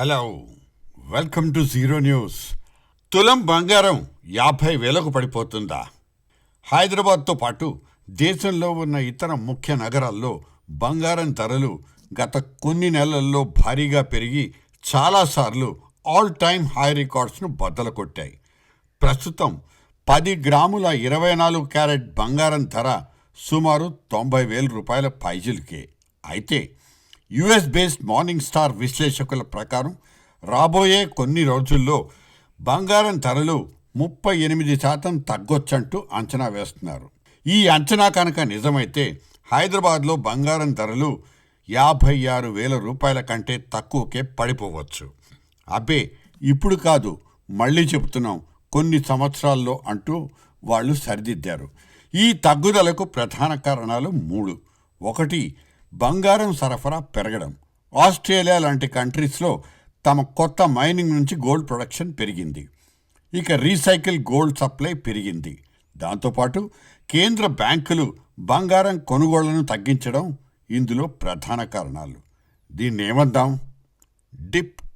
Hello welcome to zero news. తులం బంగారం యాభై వేలకు పడిపోతుందా? హైదరాబాద్తో పాటు దేశంలో ఉన్న ఇతర ముఖ్య నగరాల్లో బంగారం ధరలు గత కొన్ని నెలల్లో భారీగా పెరిగి చాలాసార్లు ఆల్ టైమ్ హై రికార్డ్స్ను బద్దలు కొట్టాయి ప్రస్తుతం పది గ్రాముల ఇరవై నాలుగు క్యారెట్ బంగారం ధర సుమారు తొంభై వేల రూపాయల పైజులకే అయితే యుఎస్ బేస్డ్ మార్నింగ్ స్టార్ విశ్లేషకుల ప్రకారం రాబోయే కొన్ని రోజుల్లో బంగారం ధరలు ముప్పై ఎనిమిది శాతం తగ్గొచ్చంటూ అంచనా వేస్తున్నారు. ఈ అంచనా కనుక నిజమైతే హైదరాబాద్లో బంగారం ధరలు యాభై ఆరు వేల రూపాయల కంటే తక్కువకే పడిపోవచ్చు. అబ్బే ఇప్పుడు కాదు మళ్ళీ చెబుతున్నాం కొన్ని సంవత్సరాల్లో అంటూ వాళ్ళు సరిదిద్దారు. ఈ తగ్గుదలకు ప్రధాన కారణాలు మూడు. ఒకటి బంగారం సరఫరా పెరగడం. ఆస్ట్రేలియా లాంటి కంట్రీస్లో తమ కొత్త మైనింగ్ నుంచి గోల్డ్ ప్రొడక్షన్ పెరిగింది. ఇక రీసైకిల్ గోల్డ్ సప్లై పెరిగింది. దాంతోపాటు కేంద్ర బ్యాంకులు బంగారం కొనుగోళ్ళను తగ్గించడం ఇందులో ప్రధాన కారణాలు. దీన్ని ఏమందాం? డిప్